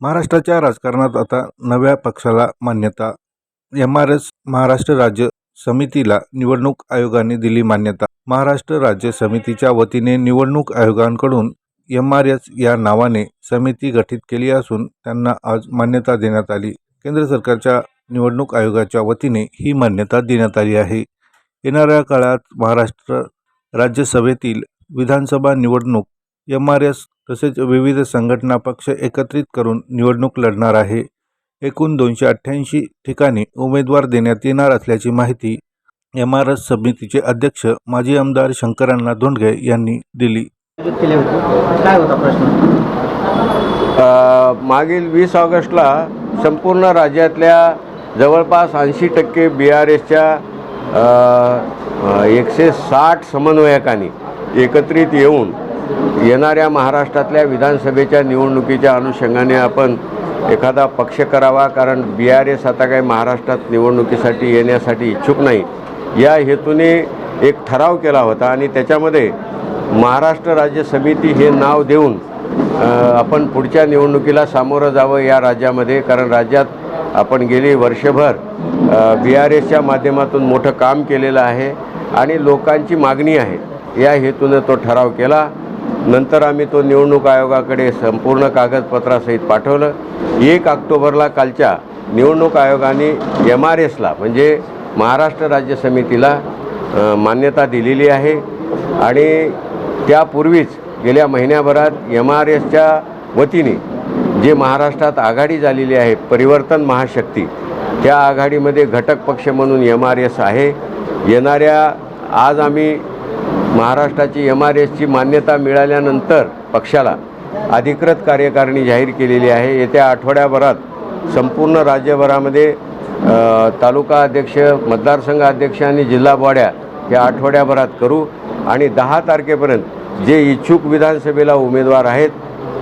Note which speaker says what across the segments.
Speaker 1: महाराष्ट्राच्या राजकारणात आता नव्या पक्षाला मान्यता एम आर एस महाराष्ट्र राज्य समितीला निवडणूक आयोगाने दिली मान्यता. महाराष्ट्र राज्य समितीच्या वतीने निवडणूक आयोगांकडून एम आर एस या नावाने समिती गठीत केली असून त्यांना आज मान्यता देण्यात आली. केंद्र सरकारच्या निवडणूक आयोगाच्या वतीने ही मान्यता देण्यात आली आहे. येणाऱ्या काळात महाराष्ट्र राज्यसभेतील विधानसभा निवडणूक एम आर एस तसेच विविध संघटना पक्ष एकत्रित करून निवडणूक लढणार आहे. एकूण दोनशे अठ्ठ्याऐंशी ठिकाणी उमेदवार देण्यात येणार असल्याची माहिती एम आर एस समितीचे अध्यक्ष माजी आमदार शंकरण्णा धोंडगे यांनी दिली.
Speaker 2: काय होता प्रश्न
Speaker 3: मागील वीस ऑगस्टला संपूर्ण राज्यातल्या जवळपास ऐंशी टक्के बी आर एसच्या एकशे साठ समन्वयकांनी एकत्रित येऊन येणाऱ्या महाराष्ट्रातल्या विधानसभेच्या निवडणुकीच्या अनुषंगाने आपण एखादा पक्ष करावा कारण बी आर एस आता काही महाराष्ट्रात निवडणुकीसाठी येण्यासाठी इच्छुक नाही. या हेतूने एक ठराव केला होता आणि त्याच्यामध्ये महाराष्ट्र राज्य समिती हे नाव देऊन आपण पुढच्या निवडणुकीला सामोरं जावं या राज्यामध्ये कारण राज्यात आपण गेली वर्षभर बी आर एसच्या माध्यमातून मोठं काम केलेलं आहे आणि लोकांची मागणी आहे. या हेतूनं तो ठराव केला. नंतर आम्ही तो निवडणूक आयोगाकडे संपूर्ण कागदपत्रासहित पाठवलं. एक ऑक्टोबरला कालच्या निवडणूक आयोगाने एम आर एसला म्हणजे महाराष्ट्र राज्य समितीला मान्यता दिलेली आहे. आणि त्यापूर्वीच गेल्या महिन्याभरात एम आर एसच्या वतीने जे महाराष्ट्रात आघाडी झालेली आहे परिवर्तन महाशक्ती त्या आघाडीमध्ये घटक पक्ष म्हणून एम आर एस आहे. येणाऱ्या आज आम्ही महाराष्ट्राची एम आर एसची मान्यता मिळाल्यानंतर पक्षाला अधिकृत कार्यकारिणी जाहीर केलेली आहे. येत्या आठवड्याभरात संपूर्ण राज्यभरामध्ये तालुका अध्यक्ष मतदारसंघ अध्यक्ष आणि जिल्हा बॉड्या या आठवड्याभरात करू आणि दहा तारखेपर्यंत जे इच्छुक विधानसभेला उमेदवार आहेत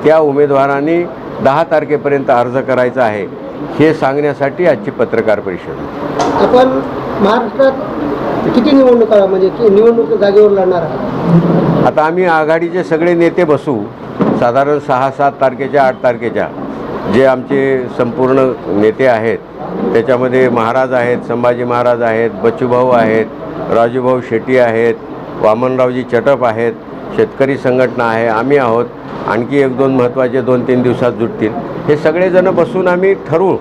Speaker 3: त्या उमेदवारांनी दहा तारखेपर्यंत अर्ज करायचा आहे हे सांगण्यासाठी आजची पत्रकार परिषद
Speaker 2: आपण महाराष्ट्रात किती निवडणुका म्हणजे निवडणूक जागेवर लढणार आहात?
Speaker 3: आता आम्ही आघाडीचे सगळे नेते बसू साधारण सहा सात तारखेच्या आठ तारखेच्या जे आमचे संपूर्ण नेते आहेत त्याच्यामध्ये महाराज आहेत संभाजी महाराज आहेत बच्चूभाऊ आहेत राजूभाऊ शेट्टी आहेत वामनरावजी चटप आहेत शेतकरी संघटना आहे आम्ही आहोत आणखी एक दोन महत्त्वाचे दोन तीन दिवसात जुटतील. हे सगळेजणं बसून आम्ही ठरवू.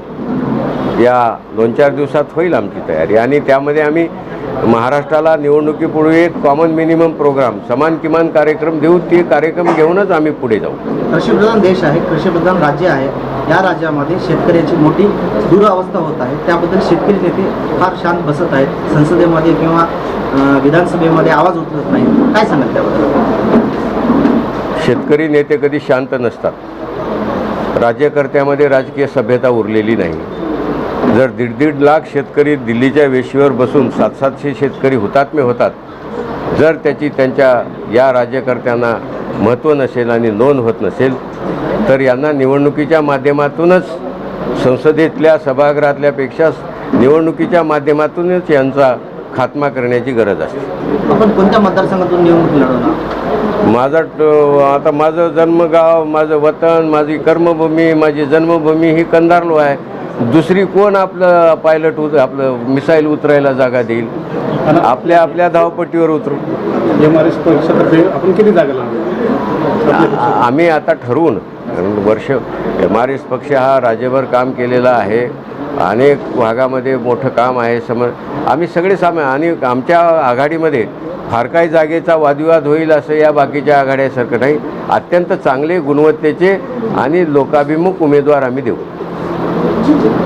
Speaker 3: या दोन चार दिवसात होईल आमची तयारी आणि त्यामध्ये आम्ही महाराष्ट्राला निवडणुकीपूर्वी एक कॉमन मिनिमम प्रोग्राम समान किमान कार्यक्रम देऊ ते कार्यक्रम घेऊनच आम्ही पुढे जाऊ.
Speaker 2: कृषीप्रधान देश आहे कृषीप्रधान राज्य आहे. या राज्यामध्ये शेतकऱ्याची मोठी दुरावस्था होत आहे. त्याबद्दल शेतकरी नेते फार शांत बसत आहेत. संसदेमध्ये किंवा विधानसभेमध्ये आवाज उचलत नाही. काय सांगाल त्याबद्दल?
Speaker 3: शेतकरी नेते कधी शांत नसतात. राज्यकर्त्यामध्ये राजकीय सभ्यता उरलेली नाही. जर दीड दीड लाख शेतकरी दिल्लीच्या वेशीवर बसून सात सातशे शेतकरी हुतात्मे होतात जर त्याची त्यांच्या या राज्यकर्त्यांना महत्त्व नसेल आणि नोंद होत नसेल तर यांना निवडणुकीच्या माध्यमातूनच संसदेतल्या सभागृहातल्यापेक्षा निवडणुकीच्या माध्यमातूनच यांचा खात्मा करण्याची गरज असते.
Speaker 2: आपण कोणत्या मतदारसंघातून निवडणूक लढवणार?
Speaker 3: माझा ट- आता माझं जन्मगाव माझं वतन माझी कर्मभूमी माझी जन्मभूमी ही कंधारलो आहे. दुसरी कोण आपलं पायलट उत आपलं मिसाईल उतरायला जागा देईल? आपल्या आपल्या धावपट्टीवर उतरू.
Speaker 4: एम आर एस पक्षातर्फे आपण किती जागा
Speaker 3: आम्ही आता ठरवून कारण वर्ष एम आर एस पक्ष हा राज्यभर काम केलेला आहे. अनेक भागामध्ये मोठं काम आहे. सम आम्ही सगळे साम आणि आमच्या आघाडीमध्ये फार काही जागेचा वादविवाद होईल असं या बाकीच्या आघाड्यासारखं नाही. अत्यंत चांगले गुणवत्तेचे आणि लोकाभिमुख उमेदवार आम्ही देऊ. 进去。